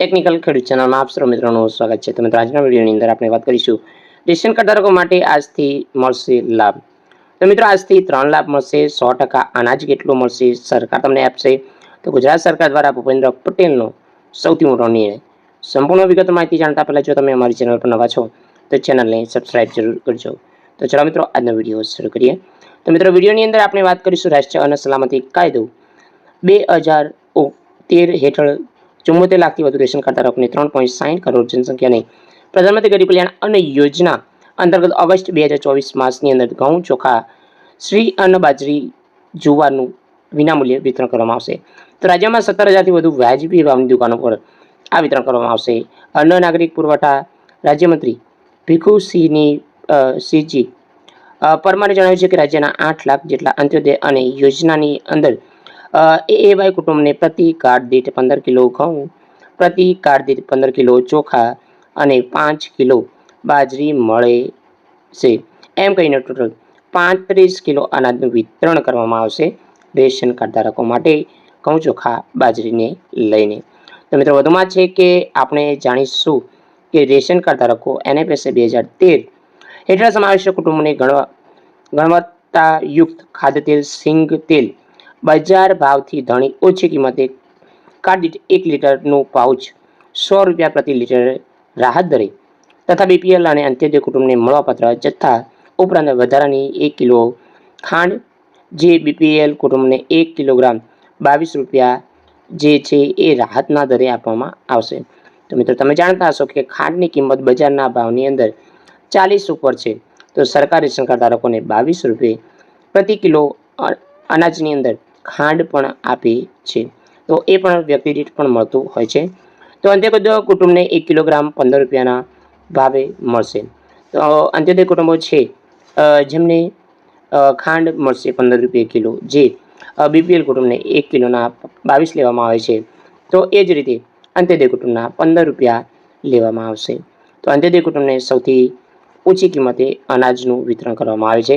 Technical ખેડૂત ચેનલમાં આપ સર્વ મિત્રોનું સ્વાગત છે. તો મિત્રો, આજના વિડીયોની અંદર આપણે વાત કરીશું રેશન કાર્ડ માટે આજથી મળશે લાભ. તો મિત્રો, આજથી ત્રણ લાભ મળશે, સો ટકા અનાજ કેટલું મળશે, સરકાર તમને આપશે. તો ગુજરાત સરકાર દ્વારા ભૂપેન્દ્ર પટેલનો સૌથી મોટો નિર્ણય. સંપૂર્ણ વિગત માહિતી જાણતા પહેલાં જો તમે અમારી ચેનલ પર નવા છો, તો ચેનલને સબસ્ક્રાઇબ જરૂર કરજો. તો ચાલો મિત્રો, આજનો વીડિયો શરૂ કરીએ. તો મિત્રો, વિડીયોની અંદર આપણે વાત કરીશું રાષ્ટ્રીય અન્ન સલામતી કાયદો. બે હજાર તેર હેઠળ ચુમ્મોતેર લાખથી વધુ રેશન કાર્ડ ધારકોને ત્રણ પોઈન્ટ સાઠ કરોડ નહીં. પ્રધાનમંત્રી ગરીબ કલ્યાણ અન્ન યોજના અંતર્ગત ઓગસ્ટ બે હજાર ચોવીસ માસની અંદર ઘઉં ચોખા, શ્રી અન્ન બાજરી જુવારનું વિનામૂલ્યે વિતરણ કરવામાં આવશે. તો રાજ્યમાં સત્તર હજારથી વધુ વાજબી ભાવની દુકાનો પર આ વિતરણ કરવામાં આવશે. અન્ન નાગરિક પુરવઠા રાજ્યમંત્રી ભીખુસિંહની સિંહજી પરમારે જણાવ્યું છે કે રાજ્યના આઠ લાખ જેટલા અંત્યોદય અને યોજનાની અંદર એએવાય કુટુંબને પ્રતિ કાર્ડ દીઠ પંદર કિલો ઘઉં, પ્રતિ કાર્ડ દીઠ પંદર કિલો ચોખા અને પાંચ કિલો બાજરી મળે છે. એમ કહીને ટોટલ પાંત્રીસ કિલો અનાજનું વિતરણ કરવામાં આવશે રેશન કાર્ડ ધારકો માટે ઘઉં, ચોખા, બાજરીને લઈને. તો મિત્રો, વધુમાં છે કે આપણે જાણીશું કે રેશન કાર્ડ ધારકો એનએફએસએ બે હજાર તેર હેઠળ સમાવેશ કુટુંબને ગણવા, ગુણવત્તાયુક્ત ખાદ્યતેલ, સિંગ તેલ બજાર ભાવથી ધણી ઓછી કિંમતે કાર્ડ એક લીટરનું પાઉચ સો રૂપિયા પ્રતિ લીટર રાહત દરે તથા બીપીએલ અને અંત્યોદય કુટુંબને મળવાપાત્ર જથ્થા ઉપરાંત વધારાની એક કિલો ખાંડ, જે બીપીએલ કુટુંબને એક કિલોગ્રામ બાવીસ રૂપિયા જે છે એ રાહતના દરે આપવામાં આવશે. તો મિત્રો, તમે જાણતા હશો કે ખાંડની કિંમત બજારના ભાવની અંદર ચાલીસ ઉપર છે. તો સરકારી રેશન ધારકોને બાવીસ રૂપિયે પ્રતિ કિલો અનાજની અંદર ખાંડ પણ આપે છે. તો એ પણ વ્યક્તિ દીઠ પણ મળતું હોય છે. તો અંત્યોદય કુટુંબને એક કિલોગ્રામ પંદર રૂપિયાના ભાવે મળશે. તો અંત્યોદય કુટુંબો છે જેમને ખાંડ મળશે પંદર રૂપિયા કિલો. જે બીપીએલ કુટુંબને એક કિલોના બાવીસ લેવામાં આવે છે. તો એ જ રીતે અંત્યોદય કુટુંબના પંદર રૂપિયા લેવામાં આવશે. તો અંત્યોદય કુટુંબને સૌથી ઓછી કિંમતે અનાજનું વિતરણ કરવામાં આવે છે.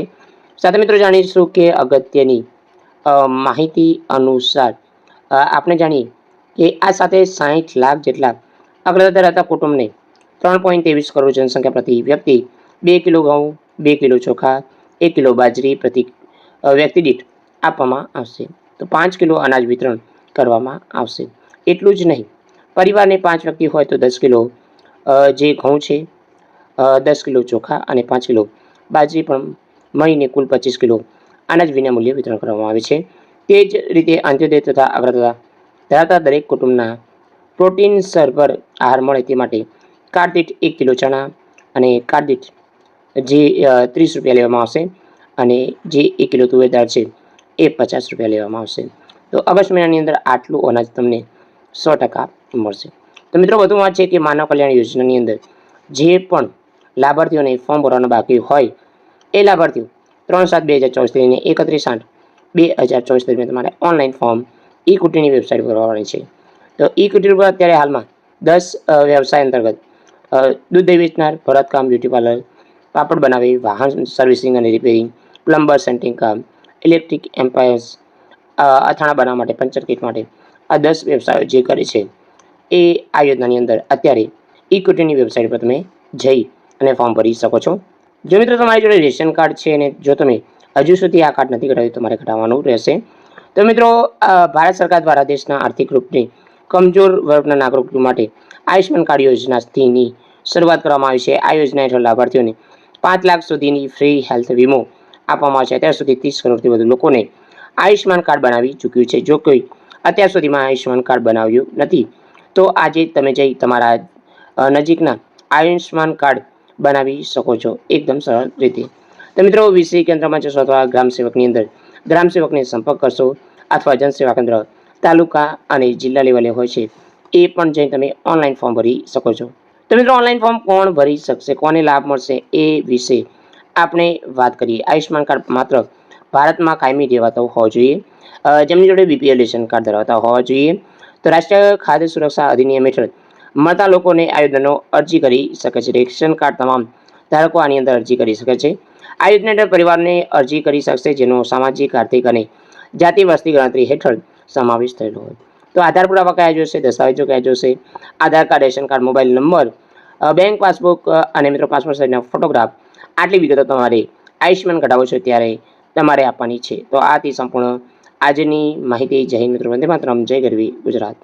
સાથે મિત્રો જાણીશું કે અગત્યની માહિતી અનુસાર. આપણે જાણીએ કે આ સાથે સાહીઠ લાખ જેટલા અગ્રતા ધરાવતા કુટુંબને ત્રણ પોઈન્ટ ત્રેવીસ કરોડ જનસંખ્યા પ્રતિ વ્યક્તિ, બે કિલો ઘઉં, બે કિલો ચોખા, એક કિલો બાજરી પ્રતિ વ્યક્તિ દીઠ આપવામાં આવશે. તો પાંચ કિલો અનાજ વિતરણ કરવામાં આવશે. એટલું જ નહીં, પરિવારને પાંચ વ્યક્તિ હોય તો દસ કિલો જે ઘઉં છે દસ કિલો ચોખા અને પાંચ કિલો બાજરી પણ મળીને કુલ પચીસ કિલો અનાજ વિનામૂલ્યે વિતરણ કરવામાં આવે છે. તે જ રીતે અંત્યોદય તથા અગ્રતા ધરાવતા દરેક કુટુંબના પ્રોટીન સરભર આહાર મળે તે માટે કાર્ડ દીઠ એક કિલો ચણા અને કાર્ડ દીઠ જે ત્રીસ રૂપિયા લેવામાં આવશે અને જે એક કિલો તુવેર દાળ છે એ પચાસ રૂપિયા લેવામાં આવશે. તો ઓગસ્ટ મહિનાની અંદર આટલું અનાજ તમને સો ટકા મળશે. તો મિત્રો વધુ વાત છે કે માનવ કલ્યાણ યોજનાની અંદર જે પણ લાભાર્થીઓને ફોર્મ ભરવાનું બાકી હોય એ લાભાર્થીઓ ત્રણ સાત બે હજાર લઈને એકત્રીસ આઠ બે હજાર દરમિયાન તમારે ઓનલાઈન ફોર્મ ઈ કુટીની વેબસાઇટ ભરવાની છે. તો ઈ કુટીર પર અત્યારે હાલમાં દસ વ્યવસાય અંતર્ગત દૂધ વેચનાર ભરતકામ બ્યુટી પાર્લર પાપડ બનાવી, વાહન સર્વિસિંગ અને રિપેરિંગ પ્લમ્બર સેન્ટિંગ કામ ઇલેક્ટ્રિક એમ્પાયર્સ અથાણા બનાવવા માટે, પંચર કીટ માટે આ દસ વ્યવસાયો જે કરે છે એ આ યોજનાની અંદર અત્યારે ઇક્વિટીની વેબસાઇટ પર તમે જઈ અને ફોર્મ ભરી શકો છો. જો મિત્રો, તમારી જોડે રેશન કાર્ડ છે અને જો તમે હજુ સુધી આ કાર્ડ નથી કઢાવ્યું તમારે કઢાવવાનું રહેશે. તો મિત્રો ભારત સરકાર દ્વારા દેશના આર્થિક રૂપને કમજોર વર્ગના નાગરિકો માટે આયુષ્યમાન કાર્ડ યોજનાથીની શરૂઆત કરવામાં આવી છે. આ યોજના હેઠળ લાભાર્થીઓને પાંચ લાખ સુધીની ફ્રી હેલ્થ વીમો આપવામાં આવશે અત્યાર સુધી ત્રીસ કરોડથી વધુ લોકોને આયુષ્યમાન કાર્ડ બનાવી ચૂક્યું છે. જો કોઈ અત્યાર સુધીમાં આયુષ્યમાન કાર્ડ બનાવ્યું નથી, તો આજે તમે જઈ તમારા નજીકના આયુષ્યમાન કાર્ડ બનાવી શકો છો એકદમ સરળ રીતે. તો મિત્રો વીસી કેન્દ્રમાં જશો અથવા ગ્રામ સેવકની અંદર ગ્રામ સેવકને સંપર્ક કરશો અથવા જનસેવા કેન્દ્ર, તાલુકા અને જિલ્લા લેવલે હોય છે. એ પણ જઈ તમે ઓનલાઈન ફોર્મ ભરી શકો છો. તો મિત્રો, ઓનલાઈન ફોર્મ કોણ ભરી શકશે? કોને લાભ મળશે? એ વિશે આપણે વાત કરીએ. આયુષ્યમાન કાર્ડ માત્ર ભારતમાં કાયમી રહેવાતો હોવો જોઈએ. જેમની જોડે બીપીએલ રેશન કાર્ડ ધરાવતા હોવા જોઈએ. તો રાષ્ટ્રીય ખાદ્ય સુરક્ષા અધિનિયમ હેઠળ મળતા લોકોને આ યોજનાનો અરજી કરી શકે છે. રેશન કાર્ડ તમામ ધારકો આની અંદર અરજી કરી શકે છે. આ યોજના હેઠળ પરિવારને અરજી કરી શકશે, જેનો સામાજિક, આર્થિક અને જાતિ વસ્તી ગણતરી હેઠળ સમાવેશ થયેલો હોય. તો આધાર પુરાવા કયા જોશે? દસ્તાવેજો કયા જોશે? Aadhaar card, ration card, mobile number bank passbook અને મિત્રો પાસપોર્ટ સાઇઝના ફોટોગ્રાફ આટલી વિગતો તમારે આયુષ્યમાન કઢાવો છો ત્યારે તમારે આપવાની છે. તો આથી સંપૂર્ણ આજની માહિતી. જય મિત્રો. વંદે માતરમ. જય ગરવી ગુજરાત.